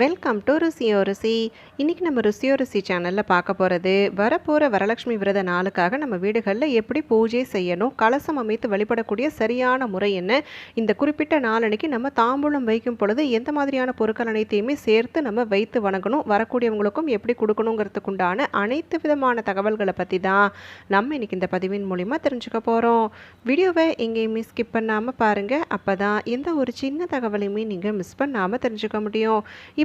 Welcome to ருசியோ ருசி இன்றைக்கி நம்ம ருசியோ ருசி சேனலில் பார்க்க போகிறது வரப்போகிற வரலட்சுமி விரத நாளுக்காக நம்ம வீடுகளில் எப்படி பூஜை செய்யணும் கலசம் அமைத்து வழிபடக்கூடிய சரியான முறை என்ன? இந்த குறிப்பிட்ட நாளன்னைக்கு நம்ம தாம்பூலம் வைக்கும் பொழுது எந்த மாதிரியான பொருட்கள் அனைத்தையுமே சேர்த்து நம்ம வைத்து வணங்கணும் வரக்கூடியவங்களுக்கும் எப்படி கொடுக்கணுங்கிறதுக்குண்டான அனைத்து விதமான தகவல்களை பற்றி தான் நம்ம இன்றைக்கி இந்த பதிவின் மூலிமா தெரிஞ்சுக்க போகிறோம் வீடியோவை எங்கேயுமே ஸ்கிப் பண்ணாமல் பாருங்கள் அப்போ தான் எந்த ஒரு சின்ன தகவலையுமே நீங்கள் மிஸ் பண்ணாமல் தெரிஞ்சுக்க முடியும்.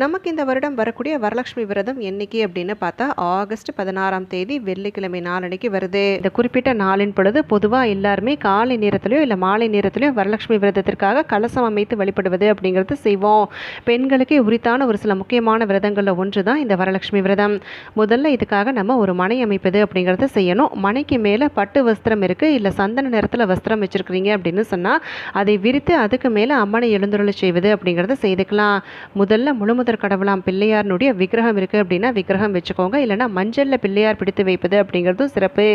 நமக்கு இந்த வருடம் வரக்கூடிய வரலட்சுமி விரதம் என்னைக்கு அப்படின்னு பார்த்தா ஆகஸ்ட் பதினாறாம் தேதி வெள்ளிக்கிழமை நாளன்னைக்கு வருது. இந்த குறிப்பிட்ட நாளின் பொழுது பொதுவாக எல்லாருமே காலை நேரத்திலையோ இல்லை மாலை நேரத்திலையோ வரலட்சுமி விரதத்திற்காக கலசம் அமைத்து வழிபடுவது அப்படிங்கிறது செய்வோம். பெண்களுக்கே உரித்தான ஒரு சில முக்கியமான விரதங்களில் ஒன்று தான் இந்த வரலட்சுமி விரதம். முதல்ல இதுக்காக நம்ம ஒரு மனை அமைப்பது அப்படிங்கிறத செய்யணும். மனைக்கு மேலே பட்டு வஸ்திரம் இருக்குது இல்லை சந்தன நிறத்தில் வஸ்திரம் வச்சுருக்கிறீங்க அப்படின்னு சொன்னால் அதை விரித்து அதுக்கு மேலே அம்மனை எழுந்துருளை செய்வது அப்படிங்கிறத செய்துக்கலாம். முதல்ல முழுமுதற் கடவுளாம் பிள்ளையார்னுடைய விக்கிரகம் இருக்குது அப்படின்னா விக்கிரகம் வச்சுக்கோங்க. இல்லைனா மஞ்சளில் பிள்ளையார் பிடித்து வைப்பது அப்படிங்கிறதும் சிறப்பு.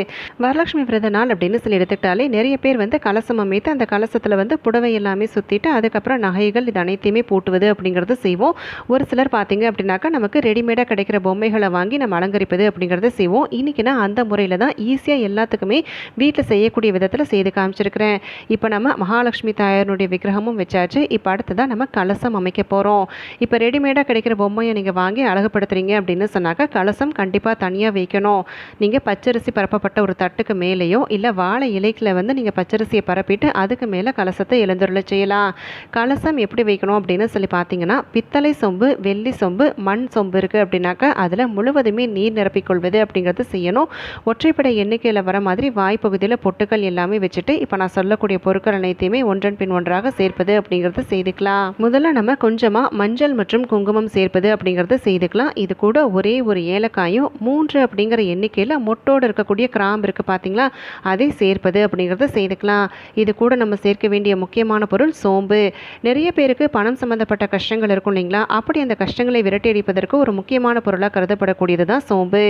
வரலட்சுமி விரத நாள் அப்படின்னு சொல்லி எடுத்துக்கிட்டாலே நிறைய பேர் வந்து கலசம் அமைத்து அந்த கலசத்தில் வந்து புடவை எல்லாமே சுற்றிட்டு அதுக்கப்புறம் நகைகள் இது அனைத்தையுமே பூட்டுவது அப்படிங்கிறது செய்வோம். ஒரு சிலர் பார்த்தீங்க அப்படின்னாக்கா நமக்கு ரெடிமேடாக கிடைக்கிற பொம்மைகளை வாங்கி நம்ம அலங்கரிப்பது அப்படிங்கிறத செய்வோம். இன்றைக்கி அந்த முறையில் தான் ஈஸியாக எல்லாத்துக்குமே வீட்டில் செய்யக்கூடிய விதத்தில் செய்து காமிச்சிருக்கிறேன். இப்போ நம்ம மகாலட்சுமி தாயாருடைய விக்கிரகமும் வச்சாச்சு. இப்போ அடுத்ததான் நம்ம கலசம் அமைக்க போகிறோம் இப்போ ரெடிமேடாக கிடைக்கிற பொம்மையை நீங்கள் வாங்கி அழகுபடுத்துறீங்க அப்படின்னு சொன்னாக்கா கலசம் கண்டிப்பாக தனியாக வைக்கணும். நீங்கள் பச்சரிசி பரப்பப்பட்ட ஒரு தட்டுக்கு மேலேயோ இல்லை வாழை இலைக்கில் வந்து நீங்கள் பச்சரிசியை பரப்பிட்டு அதுக்கு மேலே கலசத்தை எழுந்துருள செய்யலாம். கலசம் எப்படி வைக்கணும் அப்படின்னு சொல்லி பார்த்தீங்கன்னா பித்தளை சொம்பு வெள்ளி சொம்பு மண் சொம்பு இருக்குது அப்படின்னாக்கா அதில் முழுவதுமே நீர் நிரப்பிக்கொள்வது அப்படிங்கிறது செய்யணும். ஒற்றைப்படை எண்ணிக்கையில் வர மாதிரி வாய்ப்பகுதியில் பொட்டுக்கள் எல்லாமே வச்சுட்டு இப்போ நான் சொல்லக்கூடிய பொருட்கள் அனைத்தையுமே ஒன்றன் பின் ஒன்றாக சேர்ப்பது அப்படிங்கிறது செய்துக்கலாம். முதல்ல நம்ம கொஞ்சமாக மஞ்சள் மற்றும் குங்குமம் குங்குமம் சேர்ப்பது அப்படிங்கிறத செய்துக்கலாம். இது கூட ஒரே ஒரு ஏலக்காயும் மூன்று அப்படிங்கிற எண்ணிக்கையில் மொட்டோடு இருக்கக்கூடிய கிராம்பு இருக்குது பார்த்தீங்களா அதை சேர்ப்பது அப்படிங்கிறத செய்துக்கலாம். இது கூட நம்ம சேர்க்க வேண்டிய முக்கியமான பொருள் சோம்பு. நிறைய பேருக்கு பணம் சம்மந்தப்பட்ட கஷ்டங்கள் இருக்கும் இல்லைங்களா? அப்படி அந்த கஷ்டங்களை விரட்டியடிப்பதற்கு ஒரு முக்கியமான பொருளாக கருதப்படக்கூடியது தான் சோம்பு.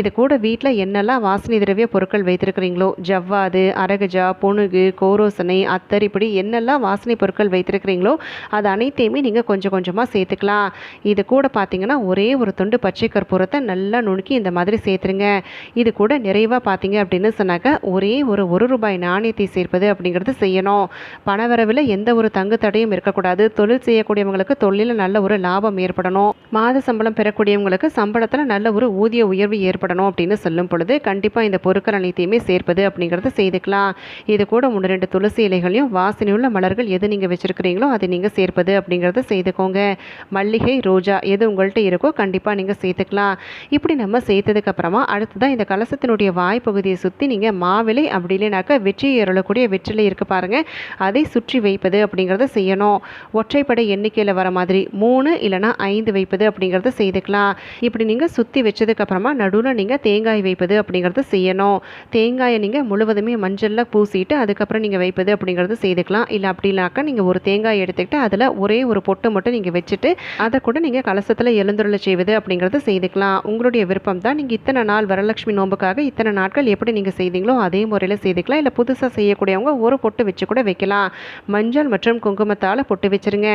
இது கூட வீட்டில் என்னெல்லாம் வாசனை திரவிய பொருட்கள் வைத்திருக்கிறீங்களோ? ஜவ்வாது அரகஜா பொணுகு கோரோசனை அத்தர் இப்படி என்னெல்லாம் வாசனை பொருட்கள் வைத்திருக்கிறீங்களோ? அது அனைத்தையுமே நீங்கள் கொஞ்சம் கொஞ்சமாக சேர்த்துக்கலாம். இது கூட பார்த்தீங்கன்னா ஒரே ஒரு துண்டு பச்சை கற்பூரத்தை நல்லா நுணுக்கி இந்த மாதிரி சேர்த்துருங்க. இது கூட நிறைவாக பார்த்தீங்க அப்படின்னு சொன்னாக்க ஒரே ஒரு ஒரு ரூபாய் நாணயத்தை சேர்ப்பது அப்படிங்கிறது செய்யணும். பணவரவில் எந்த ஒரு தங்கு தடையும் இருக்கக்கூடாது. தொழில் செய்யக்கூடியவங்களுக்கு தொழிலில் நல்ல ஒரு லாபம் ஏற்படணும். மாத சம்பளம் பெறக்கூடியவங்களுக்கு சம்பளத்தில் நல்ல ஒரு ஊதிய உயர்வு ஏற்படணும் அப்படின்னு சொல்லும் பொழுது கண்டிப்பாக இந்த பொருட்கள் அனைத்தையுமே சேர்ப்பது அப்படிங்கிறத செய்துக்கலாம். இது கூட ஒன்று ரெண்டு துளசி இலைகளையும் வாசனையுள்ள மலர்கள் எது நீங்கள் வச்சுருக்கிறீங்களோ அதை நீங்கள் சேர்ப்பது அப்படிங்கிறத செய்துக்கோங்க. மல்லிகை ரோஜா எது உங்கள்கிட்ட இருக்கோ கண்டிப்பாக நீங்கள் சேர்த்துக்கலாம். இப்படி நம்ம சேர்த்ததுக்கப்புறமா அடுத்ததான் இந்த கலசத்தினுடைய வாய்ப்பகுதியை சுற்றி நீங்கள் மாவிலை அப்படி இல்லைனாக்கா வெற்றி ஏறக்கூடிய வெற்றிலை இருக்குது பாருங்கள் அதை சுற்றி வைப்பது அப்படிங்கிறத செய்யணும். ஒற்றைப்படை எண்ணிக்கையில் வர மாதிரி மூணு இல்லைனா ஐந்து வைப்பது அப்படிங்கிறத செய்துக்கலாம். இப்படி நீங்கள் சுற்றி வச்சதுக்கப்புறமா நடுவில் நீங்கள் தேங்காய் வைப்பது அப்படிங்கிறத செய்யணும். தேங்காயை நீங்கள் முழுவதுமே மஞ்சளில் பூசிட்டு அதுக்கப்புறம் நீங்கள் வைப்பது அப்படிங்கிறது செய்துக்கலாம். இல்லை அப்படின்னாக்கா நீங்கள் ஒரு தேங்காய் எடுத்துக்கிட்டு அதில் ஒரே ஒரு பொட்டு மட்டும் நீங்கள் வச்சுட்டு அதை கூட நீங்கள் கலசத்தில் எழுந்துருளை செய்வது அப்படிங்கிறத செய்துக்கலாம். உங்களுடைய விருப்பம் தான். நீங்கள் இத்தனை நாள் வரலட்சுமி நோம்புக்காக இத்தனை நாட்கள் எப்படி நீங்கள் செய்தீங்களோ அதே முறையில் செய்துக்கலாம். இல்லை புதுசாக செய்யக்கூடியவங்க ஒரு பொட்டு வச்சு கூட வைக்கலாம். மஞ்சள் மற்றும் குங்குமத்தால் பொட்டு வச்சுருங்க.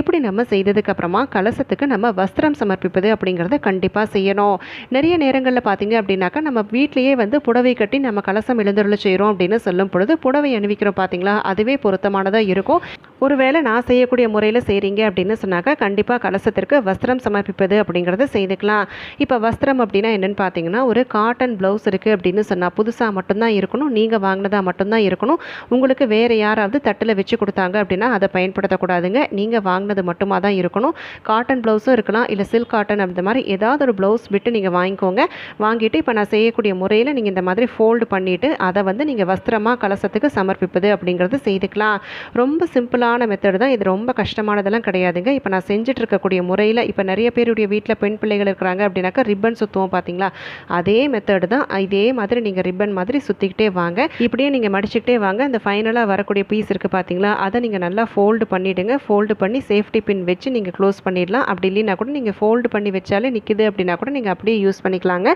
இப்படி நம்ம செய்ததுக்கு அப்புறமா கலசத்துக்கு நம்ம வஸ்திரம் சமர்ப்பிப்பது அப்படிங்கிறத கண்டிப்பாக செய்யணும். நிறைய நேரங்களில் பார்த்தீங்க அப்படின்னாக்கா நம்ம வீட்லேயே வந்து புடவை கட்டி நம்ம கலசம் எழுந்துருளை செய்கிறோம் அப்படின்னு சொல்லும் பொழுது புடவை அணிவிக்கிறோம் பார்த்தீங்களா? அதுவே பொருத்தமானதாக இருக்கும். ஒருவேளை நான் செய்யக்கூடிய முறையில் செய்கிறீங்க அப்படின்னு சொன்னாக்கா கண்டிப்பாக கலசத்திற்கு வஸ்திரம் சமர்ப்பிப்பது அப்படிங்கிறத செய்துக்கலாம். இப்போ வஸ்திரம் அப்படின்னா என்னென்னு பார்த்தீங்கன்னா ஒரு காட்டன் ப்ளவுஸ் இருக்குது அப்படின்னு சொன்னால் புதுசாக மட்டும்தான் இருக்கணும். நீங்கள் வாங்கினதாக மட்டும்தான் இருக்கணும். உங்களுக்கு வேறு யாராவது தட்டில் வச்சு கொடுத்தாங்க அப்படின்னா அதை பயன்படுத்தக்கூடாதுங்க. நீங்கள் வாங்கினது மட்டுமா தான் இருக்கணும். காட்டன் ப்ளவுஸும் இருக்கலாம். இல்லை சில்க் காட்டன் அந்த மாதிரி ஏதாவது ஒரு ப்ளவுஸ் விட்டு நீங்கள் வாங்கிக்கோங்க. வாங்கிட்டு இப்போ நான் செய்யக்கூடிய முறையில் நீங்கள் இந்த மாதிரி ஃபோல்டு பண்ணிவிட்டு அதை வந்து நீங்கள் வஸ்திரமாக கலசத்துக்கு சமர்ப்பிப்பது அப்படிங்கிறது செய்துக்கலாம். ரொம்ப சிம்பிளாக சிம்பிளான மெத்தட் தான். இது ரொம்ப கஷ்டமானதெல்லாம் கிடையாதுங்க. இப்போ நான் செஞ்சுட்டு இருக்கக்கூடிய முறையில் இப்போ நிறைய பேருடைய வீட்டில் பெண் பிள்ளைகள் இருக்கிறாங்க அப்படின்னாக்கா ரிப்பன் சுற்றுவோம் பார்த்தீங்களா அதே மெத்தடு தான். இதே மாதிரி நீங்கள் ரிப்பன் மாதிரி சுற்றிக்கிட்டே வாங்க. இப்படியே நீங்கள் மடிச்சுக்கிட்டே வாங்க. அந்த ஃபைனலாக வரக்கூடிய பீஸ் இருக்குது பார்த்தீங்களா அதை நீங்கள் நல்லா ஃபோல்டு பண்ணிவிடுங்க ஃபோல்டு பண்ணி சேஃப்டி பின் வச்சு நீங்கள் க்ளோஸ் பண்ணிடலாம். அப்படி இல்லைனா கூட நீங்கள் ஃபோல்டு பண்ணி வச்சாலே நிற்கிது அப்படின்னா கூட நீங்கள் அப்படியே யூஸ் பண்ணிக்கலாங்க.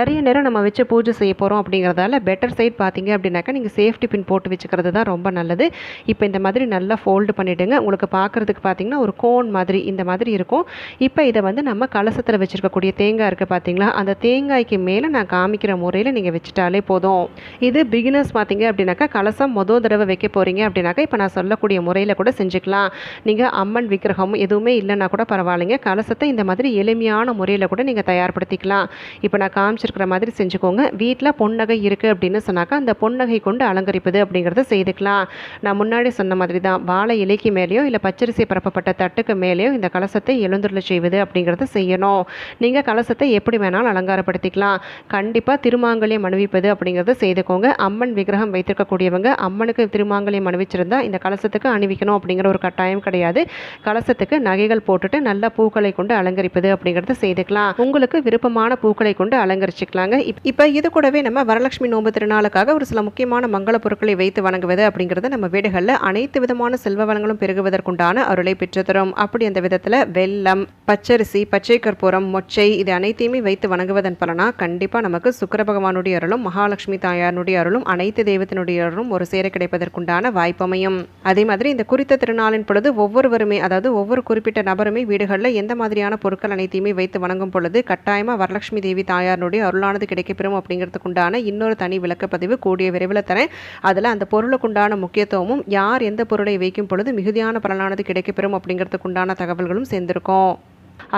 நிறைய நேரம் நம்ம வச்சு பூஜை செய்ய போகிறோம் அப்படிங்கிறதால பெட்டர் சைட் பார்த்தீங்க அப்படின்னாக்கா நீங்கள் சேஃப்டி பின் போட்டு வச்சுக்கிறது தான் ரொம்ப நல்லது. இப்போ இந்த மாதிரி நல்லா ஃபோல் பண்ணிவிடுங்க உங்களுக்கு பார்க்குறதுக்கு பார்த்தீங்கன்னா ஒரு கோன் மாதிரி இந்த மாதிரி இருக்கும். இப்போ இதை வந்து நம்ம கலசத்தில் வச்சுருக்கக்கூடிய தேங்காய் இருக்குது பார்த்தீங்களா? அந்த தேங்காய்க்கு மேலே நான் காமிக்கிற முறையில் நீங்கள் வச்சுட்டாலே போதும். இது பிகினர்ஸ் பார்த்தீங்க அப்படின்னாக்கா கலசம் மொதல் தடவை வைக்க போகிறீங்க அப்படின்னாக்கா இப்போ நான் சொல்லக்கூடிய முறையில் கூட செஞ்சுக்கலாம். நீங்கள் அம்மன் விக்கிரகம் எதுவுமே இல்லைன்னா கூட பரவாயில்லைங்க. கலசத்தை இந்த மாதிரி எளிமையான முறையில் கூட நீங்கள் தயார்படுத்திக்கலாம். இப்போ நான் காமிச்சிருக்கிற மாதிரி செஞ்சுக்கோங்க. வீட்டில் பொன்னகை இருக்குது அப்படின்னு சொன்னாக்கா அந்த பொன்னகை கொண்டு அலங்கரிப்பது அப்படிங்கிறத செய்துக்கலாம். நான் முன்னாடி சொன்ன மாதிரி தான் வாழை இலைக்கு மேலேயோ இல்லை பச்சரிசி பரப்பப்பட்ட தட்டுக்கு மேலேயோ இந்த கலசத்தை எழுந்துள்ள செய்வது அப்படிங்கிறத செய்யணும். நீங்கள் கலசத்தை எப்படி வேணாலும் அலங்காரப்படுத்திக்கலாம். கண்டிப்பாக திருமாங்கல்யம் அணிவிப்பது அப்படிங்கிறத செய்துக்கோங்க. அம்மன் விக்கிரகம் வைத்திருக்கக்கூடியவங்க அம்மனுக்கு திருமாங்கல்யம் அணிவிச்சிருந்தால் இந்த கலசத்துக்கு அணிவிக்கணும் அப்படிங்கிற ஒரு கட்டாயம் கிடையாது. கலசத்துக்கு நகைகள் போட்டுட்டு நல்ல பூக்களை கொண்டு அலங்கரிப்பது அப்படிங்கிறத செய்துக்கலாம். உங்களுக்கு விருப்பமான பூக்களை கொண்டு அலங்கரிச்சுக்கலாங்க. இப் இப்போ இது கூடவே நம்ம வரலட்சுமி நோன்பு திருநாளுக்காக ஒரு சில முக்கியமான மங்கள பொருட்களை வைத்து வணங்குவது அப்படிங்கிறது நம்ம வீடுகளில் அனைத்து விதமான செல்வ வளங்களும் பெருகுவதற்குண்டான அருளை பெற்று தரும் அப்படி அந்த விதத்தில் வெல்லம் பச்சரிசி பச்சை கற்பூரம் மொச்சை இது அனைத்தையுமே வைத்து வணங்குவதன் பலனா கண்டிப்பாக நமக்கு சுக்கர பகவானுடைய அருளும் மகாலட்சுமி தாயாருடைய அருளும் அனைத்து தெய்வத்தினுடைய அருளும் ஒரு சேர கிடைப்பதற்குண்டான வாய்ப்பமையும் அதே மாதிரி இந்த குறித்த திருநாளின் பொழுது ஒவ்வொருவருமே அதாவது ஒவ்வொரு குறிப்பிட்ட நபருமே வீடுகளில் எந்த மாதிரியான பொருட்கள் அனைத்தையுமே வைத்து வணங்கும் பொழுது கட்டாயமாக வரலட்சுமி தேவி தாயாருடைய அருளானது கிடைக்கப்பெறும் அப்படிங்கிறதுக்குண்டான இன்னொரு தனி விளக்கப்பதிவு கூடிய விரைவில் தரேன். அதில் அந்த பொருளுக்குண்டான முக்கியத்துவமும் யார் எந்த பொருளை வைக்கும் பொழுது மிகுதியான பலனானது கிடைக்கப்பெறும் அப்படிங்கிறதுக்குண்டான தகவல்களும் சேர்ந்திருக்கும்.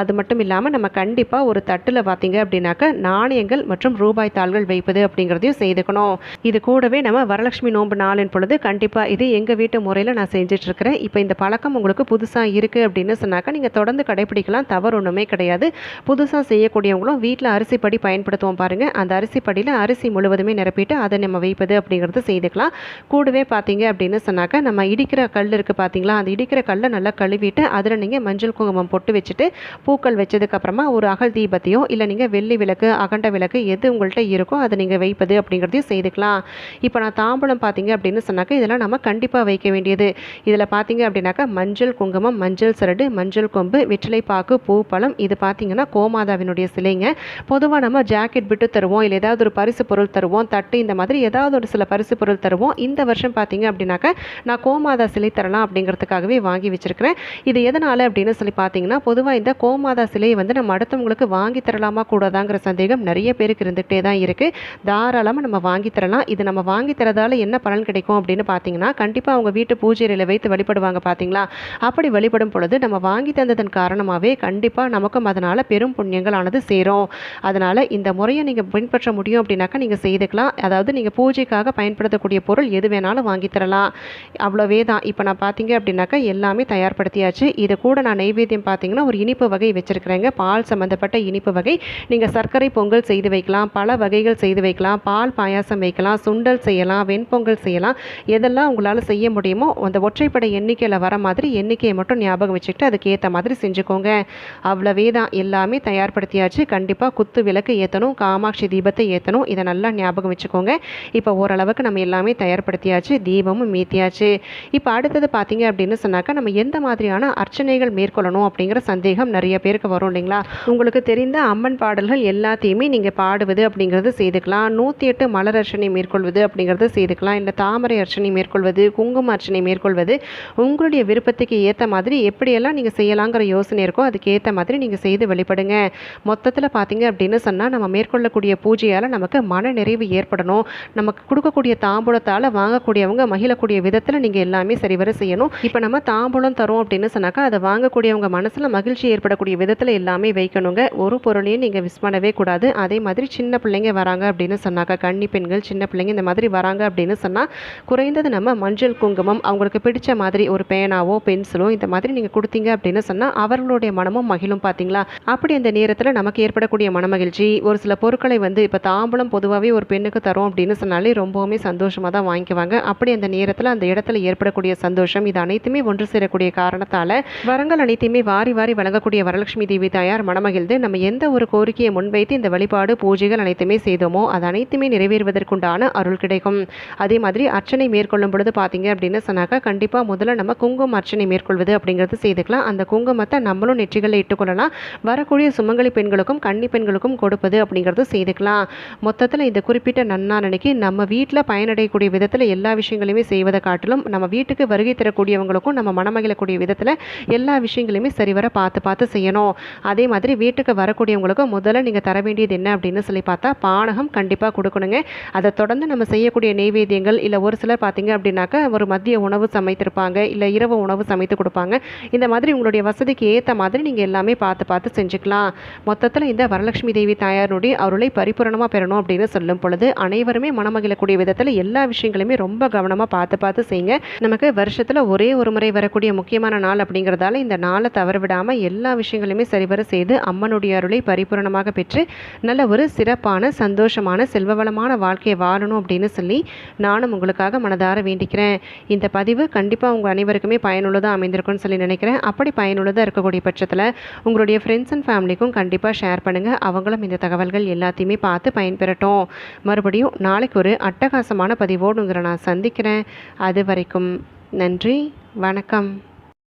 அது மட்டும் இல்லாமல் நம்ம கண்டிப்பாக ஒரு தட்டில் பார்த்தீங்க அப்படின்னாக்க நாணயங்கள் மற்றும் ரூபாய் தாள்கள் வைப்பது அப்படிங்கிறதையும் செய்துக்கணும். இது கூடவே நம்ம வரலட்சுமி நோன்பு நாளின் பொழுது கண்டிப்பாக இது எங்கள் வீட்டு முறையில் நான் செஞ்சிட்ருக்கிறேன். இப்போ இந்த பழக்கம் உங்களுக்கு புதுசாக இருக்குது அப்படின்னு சொன்னாக்கா நீங்கள் தொடர்ந்து கடைப்பிடிக்கலாம் தவறு ஒன்றுமே கிடையாது. புதுசாக செய்யக்கூடியவங்களும் வீட்டில் அரிசி படி பயன்படுத்துவோம் பாருங்கள் அந்த அரிசி படியில் அரிசி முழுவதுமே நிரப்பிட்டு அதை நம்ம வைப்பது அப்படிங்கிறது செய்துக்கலாம். கூடவே பார்த்தீங்க அப்படின்னு சொன்னாக்கா நம்ம இடிக்கிற கல் இருக்குது பார்த்தீங்களா அந்த இடிக்கிற கல்லை நல்லா கழுவிட்டு அதில் நீங்கள் மஞ்சள் குங்குமம் பொட்டு வச்சுட்டு பூக்கள் வச்சதுக்கப்புறமா ஒரு அகல் தீபத்தையோ இல்லை நீங்கள் வெள்ளி விளக்கு அகண்ட விளக்கு எது உங்கள்கிட்ட இருக்கோ அதை நீங்கள் வைப்பது அப்படிங்கிறதையும் செய்துக்கலாம். இப்போ நான் தாம்பூலம் பார்த்தீங்க அப்படின்னு சொன்னாக்கா இதெல்லாம் நம்ம கண்டிப்பாக வைக்க வேண்டியது. இதில் பார்த்தீங்க அப்படின்னாக்கா மஞ்சள் குங்குமம் மஞ்சள் சரடு மஞ்சள் கொம்பு வெற்றிலை பாக்கு பூ பழம் இது பார்த்தீங்கன்னா கோமாதாவினுடைய சிலைங்க. பொதுவாக நம்ம ஜாக்கெட் விட்டு தருவோம் இல்லை ஏதாவது ஒரு பரிசு பொருள் தருவோம் தட்டு இந்த மாதிரி ஏதாவது ஒரு சில பரிசு பொருள் தருவோம். இந்த வருஷம் பார்த்தீங்க அப்படின்னாக்கா நான் கோமாதா சிலை தரலாம் அப்படிங்கிறதுக்காகவே வாங்கி வச்சிருக்கிறேன். இது எதனால் அப்படின்னு சொல்லி பார்த்தீங்கன்னா பொதுவாக இந்த கோ கோமாதா சிலையை வந்து நம்ம அடுத்தவங்களுக்கு வாங்கி தரலாமா கூடாதாங்கிற சந்தேகம் நிறைய பேருக்கு இருந்துகிட்டே தான் இருக்குது தாராளமாக நம்ம வாங்கி தரலாம். இது நம்ம வாங்கி தரதால் என்ன பலன் கிடைக்கும் அப்படின்னு பார்த்தீங்கன்னா கண்டிப்பாக அவங்க வீட்டு பூஜையில் வைத்து வழிபடுவாங்க பார்த்தீங்களா அப்படி வழிபடும் பொழுது நம்ம வாங்கி தந்ததன் காரணமாகவே கண்டிப்பாக நமக்கும் அதனால் பெரும் புண்ணியங்கள் ஆனது சேரும். அதனால் இந்த முறையை நீங்கள் பின்பற்ற முடியும் அப்படின்னாக்கா நீங்கள் செய்துக்கலாம். அதாவது நீங்கள் பூஜைக்காக பயன்படுத்தக்கூடிய பொருள் எது வேணாலும் வாங்கி தரலாம். அவ்வளோவே தான் இப்போ நான் பார்த்தீங்க அப்படின்னாக்கா எல்லாமே தயார்படுத்தியாச்சு. இது கூட நான் நைவேத்தியம் பார்த்தீங்கன்னா ஒரு இனிப்பு வகை வச்சுருக்கிறேங்க. பால் சம்மந்தப்பட்ட இனிப்பு வகை. நீங்கள் சர்க்கரை பொங்கல் செய்து வைக்கலாம் பல வகைகள் செய்து வைக்கலாம் பால் பாயாசம் வைக்கலாம் சுண்டல் செய்யலாம் வெண்பொங்கல் செய்யலாம். எதெல்லாம் உங்களால் செய்ய முடியுமோ அந்த ஒற்றைப்படை எண்ணிக்கையில் வர மாதிரி எண்ணிக்கையை மட்டும் ஞாபகம் வச்சுக்கிட்டு அதுக்கேற்ற மாதிரி செஞ்சுக்கோங்க. அவ்வளவே தான். எல்லாமே தயார்படுத்தியாச்சு. கண்டிப்பாக குத்து விளக்கு ஏற்றணும் காமாட்சி தீபத்தை ஏற்றணும் இதை நல்லா ஞாபகம் வச்சுக்கோங்க. இப்போ ஓரளவுக்கு நம்ம எல்லாமே தயார்படுத்தியாச்சு. தீபமும் மீத்தியாச்சு இப்போ அடுத்தது பார்த்தீங்க அப்படின்னு சொன்னாக்கா நம்ம எந்த மாதிரியான அர்ச்சனைகள் மேற்கொள்ளணும் அப்படிங்கிற சந்தேகம் நிறைய பேருக்கு வரும் இல்லைங்களா? உங்களுக்கு தெரிந்த அம்மன் பாடல்கள் எல்லாத்தையுமே நீங்கள் பாடுவது அப்படிங்கிறது செய்துக்கலாம். நூற்றி எட்டு மலர் அர்ச்சனை மேற்கொள்வது அப்படிங்கிறது செய்துக்கலாம். இல்லை தாமரை அர்ச்சனை மேற்கொள்வது குங்கும அர்ச்சனை மேற்கொள்வது உங்களுடைய விருப்பத்துக்கு ஏற்ற மாதிரி எப்படியெல்லாம் நீங்கள் செய்யலாங்கிற யோசனை இருக்கோ அதுக்கு ஏற்ற மாதிரி நீங்கள் செய்து வெளிப்படுங்க. மொத்தத்தில் பார்த்தீங்க அப்படின்னு சொன்னால் நம்ம மேற்கொள்ளக்கூடிய பூஜையால் நமக்கு மன நிறைவு ஏற்படணும். நமக்கு கொடுக்கக்கூடிய தாம்பூலத்தால் வாங்கக்கூடியவங்க மகிழக்கூடிய விதத்தில் நீங்கள் எல்லாமே சரிவர செய்யணும். இப்போ நம்ம தாம்பூலம் தரோம் அப்படின்னு சொன்னாக்கா அதை வாங்கக்கூடியவங்க மனசில் மகிழ்ச்சி ஏற்பட வரக்கூடிய விதத்தில் எல்லாமே வைக்கணுங்க. ஒரு பொருளையும் நீங்கள் மிஸ் பண்ணவே கூடாது. அதே மாதிரி சின்ன பிள்ளைங்க வராங்க அப்படின்னு சொன்னாக்கா கன்னி பெண்கள் சின்ன பிள்ளைங்க இந்த மாதிரி வராங்க அப்படின்னு சொன்னால் குறைந்தது நம்ம மஞ்சள் குங்குமம் அவங்களுக்கு பிடிச்ச மாதிரி ஒரு பேனாவோ பென்சிலோ இந்த மாதிரி நீங்கள் கொடுத்தீங்க அப்படின்னு சொன்னால் அவர்களுடைய மனமும் மகிழும் பார்த்தீங்களா அப்படி அந்த நேரத்தில் நமக்கு ஏற்படக்கூடிய மனமகிழ்ச்சி ஒரு சில பொருட்களை வந்து இப்போ தாம்பூலம் பொதுவாகவே ஒரு பெண்ணுக்கு தரும் அப்படின்னு சொன்னாலே ரொம்பவுமே சந்தோஷமாக தான் வாங்கிக்குவாங்க. அப்படி அந்த நேரத்தில் அந்த இடத்துல ஏற்படக்கூடிய சந்தோஷம் இது அனைத்துமே ஒன்று சேரக்கூடிய காரணத்தால் வரங்கள் அனைத்தையுமே வாரி வாரி வழங்கக்கூடிய வரலட்சுமி தேவி தாயார் மனமகிழ்ந்து நம்ம எந்த ஒரு கோரிக்கையை முன்வைத்து இந்த வழிபாடு பூஜைகள் அனைத்துமே செய்தோமோ அது அனைத்துமே நிறைவேறுவதற்குண்டான அருள் கிடைக்கும். அதே மாதிரி அர்ச்சனை மேற்கொள்ளும் பொழுது பார்த்தீங்க அப்படின்னு சொன்னாக்கா கண்டிப்பாக முதல்ல நம்ம குங்கும அர்ச்சனை மேற்கொள்வது அப்படிங்கிறது செய்துக்கலாம். அந்த குங்குமத்தை நம்மளும் நெற்றிகளில் இட்டுக்கொள்ளலாம். வரக்கூடிய சுமங்கலி பெண்களுக்கும் கன்னி பெண்களுக்கும் கொடுப்பது அப்படிங்கிறது செய்துக்கலாம். மொத்தத்தில் இந்த குறிப்பிட்ட நன்னாரணிக்கு நம்ம வீட்டில் பயனடையக்கூடிய விதத்தில் எல்லா விஷயங்களையுமே செய்வதை காட்டிலும் நம்ம வீட்டுக்கு வருகை தரக்கூடியவங்களுக்கும் நம்ம மனமகிழக்கூடிய விதத்தில் எல்லா விஷயங்களையுமே சரிவர பார்த்து பார்த்து செய்யணும். அதே மாதிரி வீட்டுக்கு வரக்கூடியவங்களுக்கும் முதல்ல நீங்கள் தர வேண்டியது என்ன அப்படின்னு சொல்லி பார்த்தா பானகம் கண்டிப்பாக கொடுக்கணுங்க. அதை தொடர்ந்து நம்ம செய்யக்கூடிய நெய்வேத்தியங்கள் இல்லை ஒரு சிலர் பார்த்தீங்க அப்படின்னாக்கா ஒரு மதிய உணவு சமைத்திருப்பாங்க இல்லை இரவு உணவு சமைத்து கொடுப்பாங்க. இந்த மாதிரி உங்களுடைய வசதிக்கு ஏற்ற மாதிரி நீங்கள் எல்லாமே பார்த்து பார்த்து செஞ்சுக்கலாம். மொத்தத்தில் இந்த வரலட்சுமி தேவி தாயாருடைய அருளை பரிபூரணமாக பெறணும் அப்படின்னு சொல்லும் பொழுது அனைவருமே மனமகிழக்கூடிய விதத்தில் எல்லா விஷயங்களுமே ரொம்ப கவனமாக பார்த்து பார்த்து செய்யுங்க. நமக்கு வருஷத்தில் ஒரே ஒரு முறை வரக்கூடிய முக்கியமான நாள் அப்படிங்கிறதால இந்த நாளை தவற விடாமல் எல்லா விஷயங்களையுமே சரிவர செய்து அம்மனுடைய அருளை பரிபூரணமாக பெற்று நல்ல ஒரு சிறப்பான சந்தோஷமான செல்வவளமான வாழ்க்கையை வாழணும் அப்படின்னு சொல்லி நானும் உங்களுக்காக மனதார வேண்டிக்கிறேன். இந்த பதிவு கண்டிப்பாக உங்கள் அனைவருக்குமே பயனுள்ளதாக அமைந்திருக்கும்னு சொல்லி நினைக்கிறேன். அப்படி பயனுள்ளதாக இருக்கக்கூடிய பட்சத்தில் உங்களுடைய ஃப்ரெண்ட்ஸ் அண்ட் ஃபேமிலிக்கும் கண்டிப்பாக ஷேர் பண்ணுங்கள் அவங்களும் இந்த தகவல்கள் எல்லாத்தையுமே பார்த்து பயன்பெறட்டும். மறுபடியும் நாளைக்கு ஒரு அட்டகாசமான பதிவோடுங்கிற நான் சந்திக்கிறேன். அது வரைக்கும் நன்றி வணக்கம்.